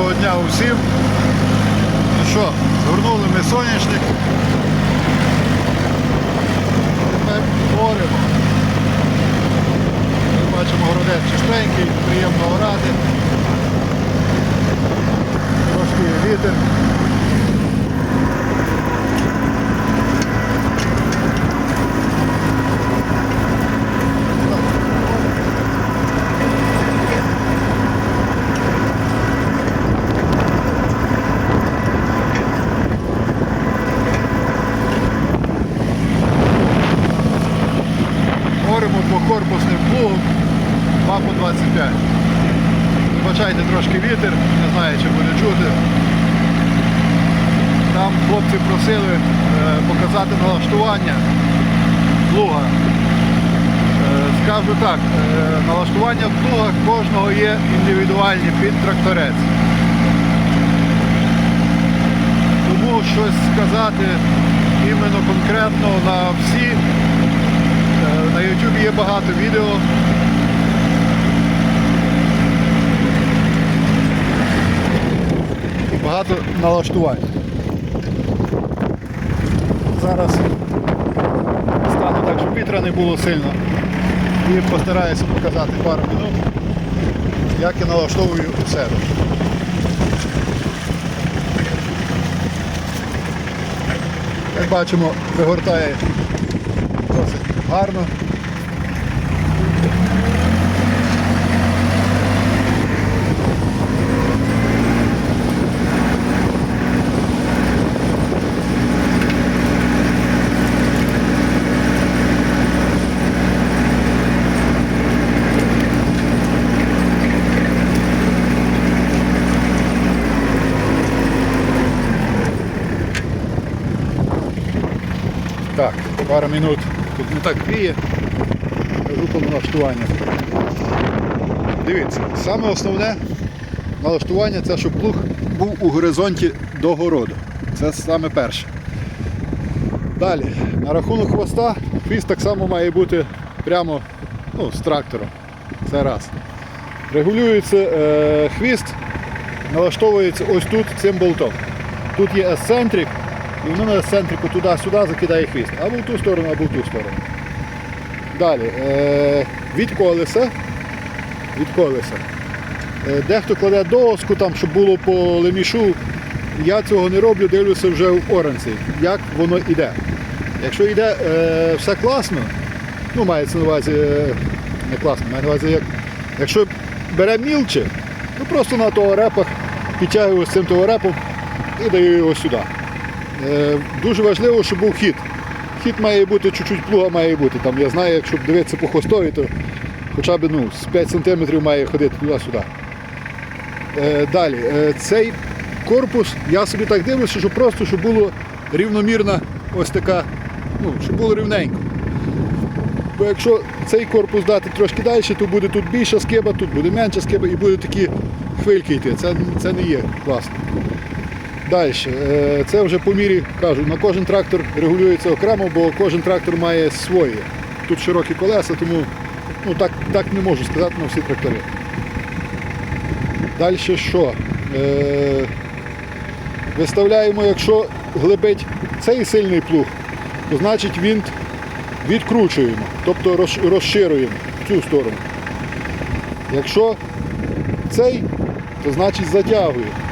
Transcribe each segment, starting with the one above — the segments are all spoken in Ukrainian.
Доброго дня усім. Ну що, згорнули ми соняшник. Тепер творимо. Бачимо, городець чистенький, приємно орати. Трошки вітер. Оремо по корпусним плугом 2 по 25. Вибачайте трошки вітер, не знаю чи буде чути. Там хлопці просили е, показати налаштування плуга. Е, скажу так, е, налаштування плуга кожного є індивідуальні під тракторець. Тому щось сказати іменно конкретно на всі На YouTube є багато відео. Багато налаштувань. Зараз стану так, щоб вітра не було сильно. І постараюся показати пару минут, як я налаштовую у себе. Як бачимо, вигортає досить гарно. Так, пару минут тут не так гріє. Кажу по налаштуванню. Дивіться, саме основне налаштування це щоб плуг був у горизонті до городу. Це саме перше. Далі, на рахунок хвоста, хвіст так само має бути прямо ну, з трактором. Це раз. Регулюється е, хвіст, налаштовується ось тут цим болтом. Тут є есцентрик, і воно на есцентрику туди-сюди закидає хвіст. Або в ту сторону, або в ту сторону. Далі. Е, від колеса. Від колеса. Е, дехто кладе доску, там, щоб було по лемішу. Я цього не роблю, дивлюся вже в оранці, як воно йде. Якщо йде е, все класно, ну мається на увазі е, не класно, має на увазі, як, якщо бере мілче, то просто на товарепах підтягую з цим товарепом і даю його сюди. Е, дуже важливо, щоб був хід. Хід має бути, чуть-чуть плуга має бути. Там, я знаю, якщо дивитися по хвостові, то хоча б ну, з 5 см має ходити туди-сюди. Е, далі, е, цей корпус, я собі так дивлюся, що просто щоб було рівномірна ось така, ну, щоб було рівненько. Бо якщо цей корпус дати трошки далі, то буде тут більша скиба, тут буде менша скиба і будуть такі хвильки йти. Це, це не є класно. Далі, е, це вже по мірі кажу, на кожен трактор регулюється окремо, бо кожен трактор має своє. Тут широкі колеса, тому ну, так, так не можу сказати на всі трактори. Далі що? Е, виставляємо, якщо глибить цей сильний плуг, то значить винт відкручуємо, тобто розширюємо цю сторону. Якщо цей, то значить затягуємо.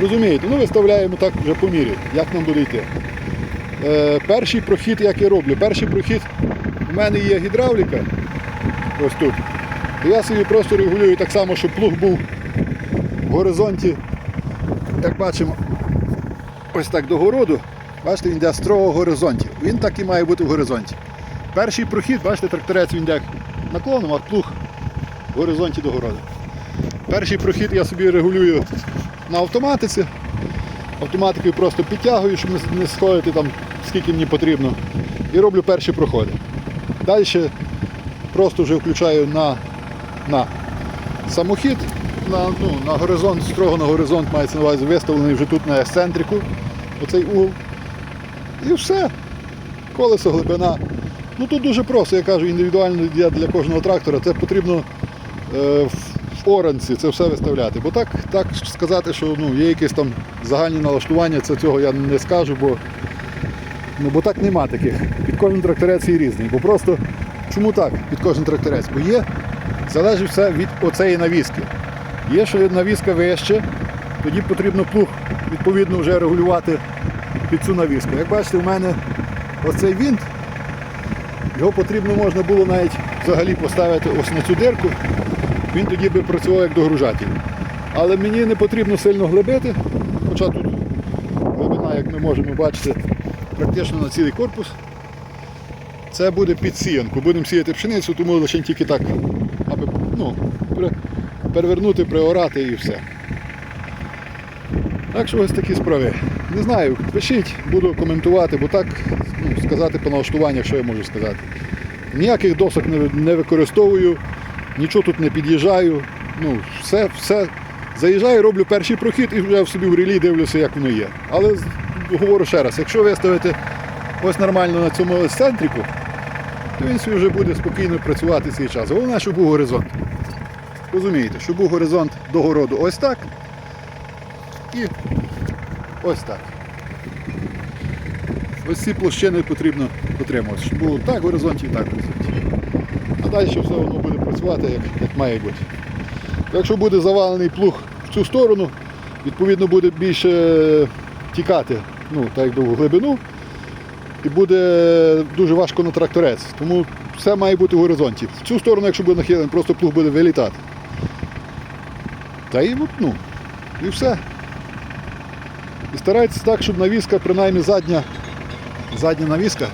Розумієте, ну виставляємо так вже по мірі, як нам буде йти. Е, перший прохід, як я роблю, перший прохід у мене є гідравліка, ось тут. То я собі просто регулюю так само, щоб плуг був в горизонті, як бачимо, ось так до городу. Бачите, він йде строго в горизонті. Він так і має бути в горизонті. Перший прохід, бачите, тракторець він йде наклоном, а плуг в горизонті до городу. Перший прохід я собі регулюю на автоматиці. Автоматикою просто підтягую, щоб не- сходити там, скільки мені потрібно. І роблю перші проходи. Далі просто вже включаю на, на самохід, на, ну, на горизонт, строго на горизонт мається на увазі виставлений вже тут на ексцентрику, оцей угол. І все. Колесо, глибина. Ну тут дуже просто, я кажу, індивідуально для, кожного трактора. Це потрібно е, оранці це все виставляти. Бо так, так сказати, що ну, є якісь там загальні налаштування, це цього я не скажу, бо, ну, бо так нема таких. Під кожен тракторець є різний. Бо просто чому так під кожен тракторець? Бо є, залежить все від оцеї навіски. Є, що навіска вище, тоді потрібно плуг відповідно вже регулювати під цю навіску. Як бачите, у мене оцей вінт, його потрібно можна було навіть взагалі поставити ось на цю дирку, він тоді би працював як догружатель. Але мені не потрібно сильно глибити, хоча тут глибина, як ми можемо бачити, практично на цілий корпус. Це буде під сіянку. Будемо сіяти пшеницю, тому лише тільки так, аби ну, перевернути, приорати і все. Так що ось такі справи. Не знаю, пишіть, буду коментувати, бо так ну, сказати по налаштуваннях, що я можу сказати. Ніяких досок не використовую, нічого тут не під'їжджаю. Ну, все, все. Заїжджаю, роблю перший прохід і вже в собі в релі дивлюся, як воно є. Але говорю ще раз, якщо виставити ось нормально на цьому ось то він собі вже буде спокійно працювати цей час. Головне, щоб був горизонт. Розумієте, щоб був горизонт до городу ось так. І ось так. Ось ці площини потрібно утримувати, щоб було так в горизонті і так в горизонті. А далі все воно буде працювати як, як має бути. Якщо буде завалений плуг в цю сторону, відповідно буде більше тікати, ну, так якби в глибину, і буде дуже важко на тракторець. Тому все має бути в горизонті. В цю сторону, якщо буде нахилений, просто плуг буде вилітати. Та і, от, ну, і все. І старайтеся так, щоб навіска, принаймні задня, задня навіска,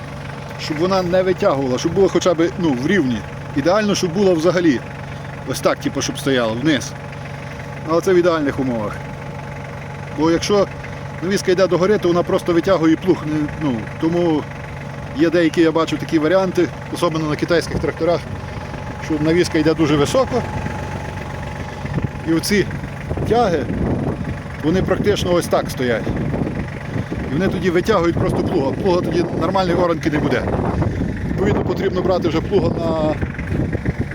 щоб вона не витягувала, щоб була хоча б ну, в рівні. Ідеально, щоб була взагалі. Ось так, типу, щоб стояла вниз. Але це в ідеальних умовах. Бо якщо навіска йде до гори, то вона просто витягує плуг. Ну, тому є деякі, я бачу такі варіанти, особливо на китайських тракторах, що навіска йде дуже високо. І оці тяги, вони практично ось так стоять. І вони тоді витягують просто плуга. Плуга тоді нормальної оранки не буде. Відповідно, потрібно брати вже плуга на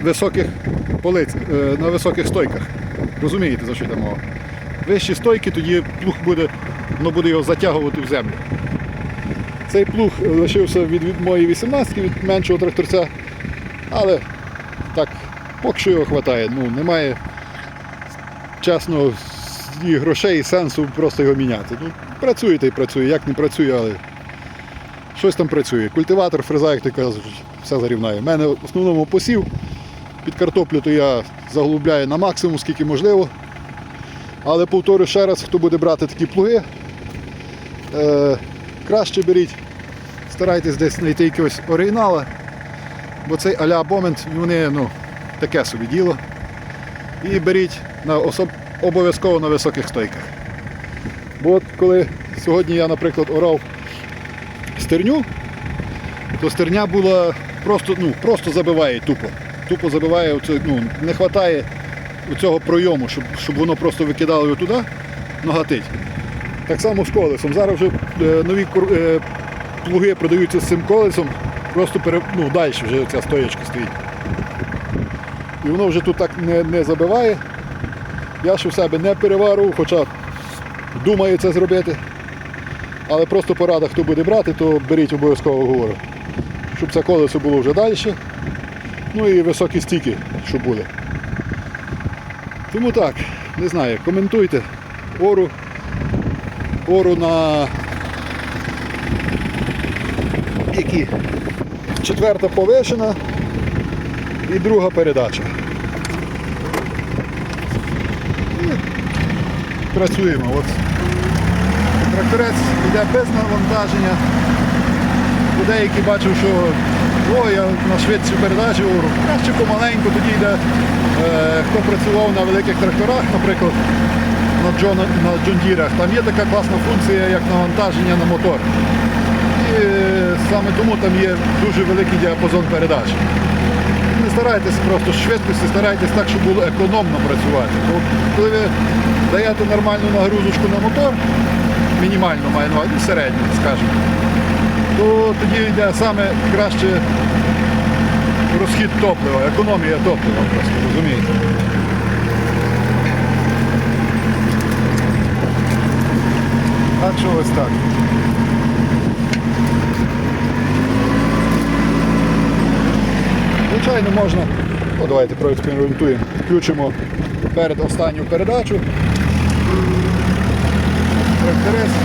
високих полиць, е, на високих стойках. Розумієте, за що йде мова? Вищі стойки, тоді плуг буде, воно буде його затягувати в землю. Цей плуг лишився від, від моєї 18 від меншого тракторця, але так, поки що його вистачає. Ну, немає чесно і грошей, і сенсу просто його міняти. Ну, працює та й працює, як не працює, але щось там працює. Культиватор, фреза, як ти кажеш, все зарівнає. У мене в основному посів під картоплю, то я заглубляю на максимум, скільки можливо. Але повторю ще раз, хто буде брати такі плуги, е, краще беріть, старайтесь десь знайти якогось оригінала, бо цей а-ля Бомент, вони ну, таке собі діло. І беріть на особ... обов'язково на високих стойках. Бо от коли сьогодні я, наприклад, орав стерню, то стерня була просто, ну, просто забиває тупо. Тупо забиває, оце, ну, не вистачає цього пройому, щоб, щоб воно просто викидало його туди, ногатить. Так само з колесом. Зараз вже е, нові е, плуги продаються з цим колесом, просто пере, ну, далі вже ця стоячка стоїть. І воно вже тут так не, не забиває. Я ще в себе не переварив, хоча думаю це зробити. Але просто порада, хто буде брати, то беріть обов'язково говорю. Щоб це колесо було вже далі. Ну і високі стійки, щоб були. Тому так, не знаю, коментуйте. Ору. Ору на які? Четверта повишена і друга передача. І працюємо. От. Тракторець йде без навантаження. Деякі бачив, що о, я на швидшу передачу, краще помаленьку, тоді йде, е, хто працював на великих тракторах, наприклад, на, Джон, на Джондірах, там є така класна функція, як навантаження на мотор. І е, саме тому там є дуже великий діапазон передач. Не старайтесь просто швидкості, старайтесь так, щоб було економно працювати. Бо коли ви даєте нормальну нагрузочку на мотор, мінімально маю на увазі, середню, скажімо, то тоді йде саме краще розхід топлива, економія топлива просто, розумієте. Так що ось так. Звичайно, можна, О, давайте проекспериментуємо, включимо перед останню передачу. Тракторист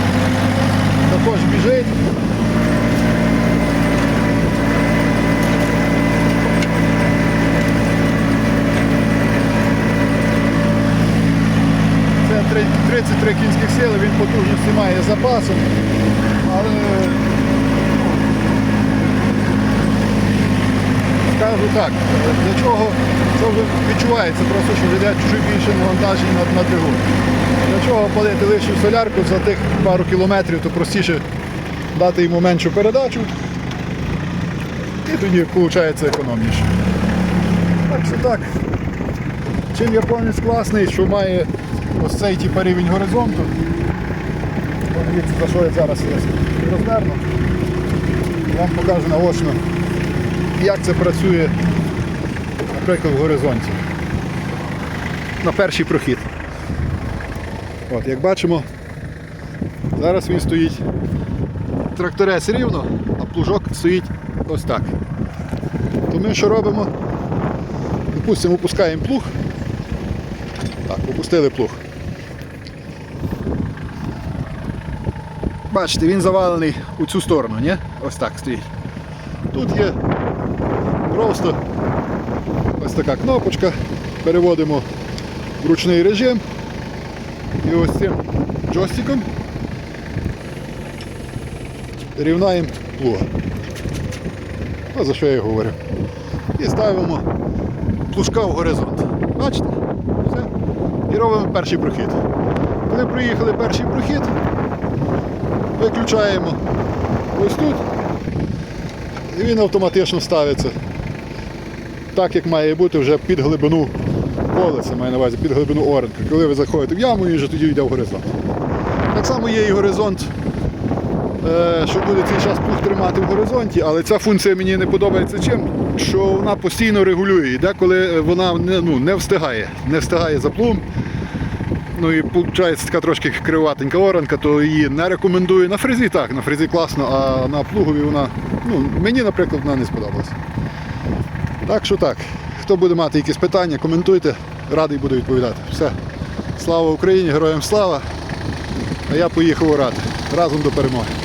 також біжить. 33 кінських сили, він потужності має запасом, але ну, скажу так, для чого це вже відчувається, просто що йде чуть більше навантаження на, на двигун. Для чого палити лишу солярку за тих пару кілометрів, то простіше дати йому меншу передачу і тоді виходить економніше. Так що так. Чим японець класний, що має ось цей типу, рівень горизонту. Подивіться, за що я зараз розверну. Вам покажу наочно, як це працює, наприклад, в горизонті. На перший прохід. От, як бачимо, зараз він стоїть тракторець рівно, а плужок стоїть ось так. То ми що робимо? Допустимо, опускаємо плуг. Так, опустили плуг. Бачите, він завалений у цю сторону, ні? Ось так стоїть. Тут є просто ось така кнопочка. Переводимо в ручний режим. І ось цим джойстиком рівнаємо плуга. За що я говорю. І ставимо плужка в горизонт. Бачите? Все. І робимо перший прохід. Коли проїхали перший прохід, виключаємо ось тут. І він автоматично ставиться так, як має бути вже під глибину колеса, маю на увазі, під глибину оренка. Коли ви заходите в яму, він вже тоді йде в горизонт. Так само є і горизонт, е, що буде цей час плуг тримати в горизонті, але ця функція мені не подобається чим, що вона постійно регулює, і деколи вона не, ну, не встигає, не встигає за плугом. Ну і виходить така трошки криватенька оранка, то її не рекомендую. На фрезі так, на фрезі класно, а на плугові вона, ну, мені, наприклад, вона не сподобалася. Так що так. Хто буде мати якісь питання, коментуйте, радий буду відповідати. Все. Слава Україні, героям слава! А я поїхав орати. Разом до перемоги.